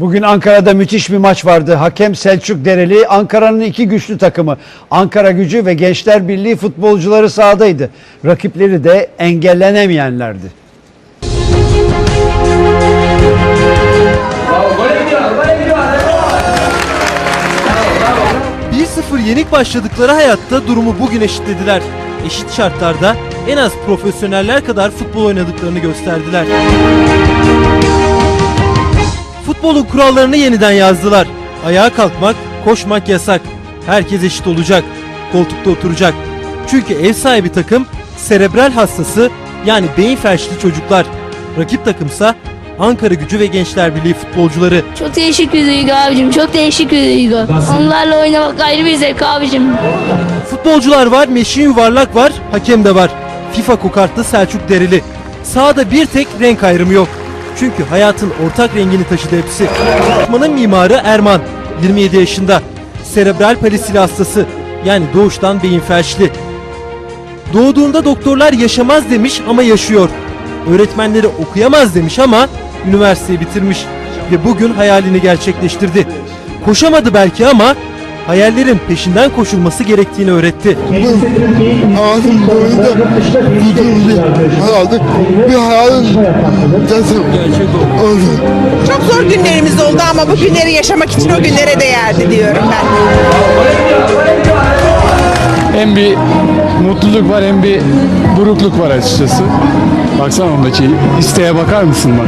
Bugün Ankara'da müthiş bir maç vardı. Hakem Selçuk Dereli, Ankara'nın iki güçlü takımı Ankara Gücü ve Gençler Birliği futbolcuları sahadaydı. Rakipleri de engellenemeyenlerdi. 1-0 yenik başladıkları hayatta durumu bugün eşitlediler. Eşit şartlarda en az profesyoneller kadar futbol oynadıklarını gösterdiler. Futbolun kurallarını yeniden yazdılar. Ayağa kalkmak, koşmak yasak. Herkes eşit olacak. Koltukta oturacak. Çünkü ev sahibi takım serebral hastası yani beyin felçli çocuklar. Rakip takımsa Ankara Gücü ve Gençler Birliği futbolcuları. Çok değişik bir duygu abicim. Çok değişik bir duygu. Onlarla oynamak ayrı bir zevk abicim. Futbolcular var, meşin yuvarlak var, hakem de var. FIFA kokartlı Selçuk Dereli. Sahada bir tek renk ayrımı yok. Çünkü hayatın ortak rengini taşıdı hepsi. Takmanın mimarı Erman, 27 yaşında. Serebral palsili hastası, yani doğuştan beyin felçli. Doğduğunda doktorlar yaşamaz demiş ama yaşıyor. Öğretmenleri okuyamaz demiş ama üniversiteyi bitirmiş ve bugün hayalini gerçekleştirdi. Koşamadı belki ama hayallerin peşinden koşulması gerektiğini öğretti. hayatım boyunca tuttuğum bir hayaldi. Bir hayalin gerçek oldu. Çok zor günlerimiz oldu ama bu günleri yaşamak için o günlere değerdi diyorum ben. Hem bir mutluluk var hem bir burukluk var açıkçası. Baksana ondaki isteğe bakar mısın bak.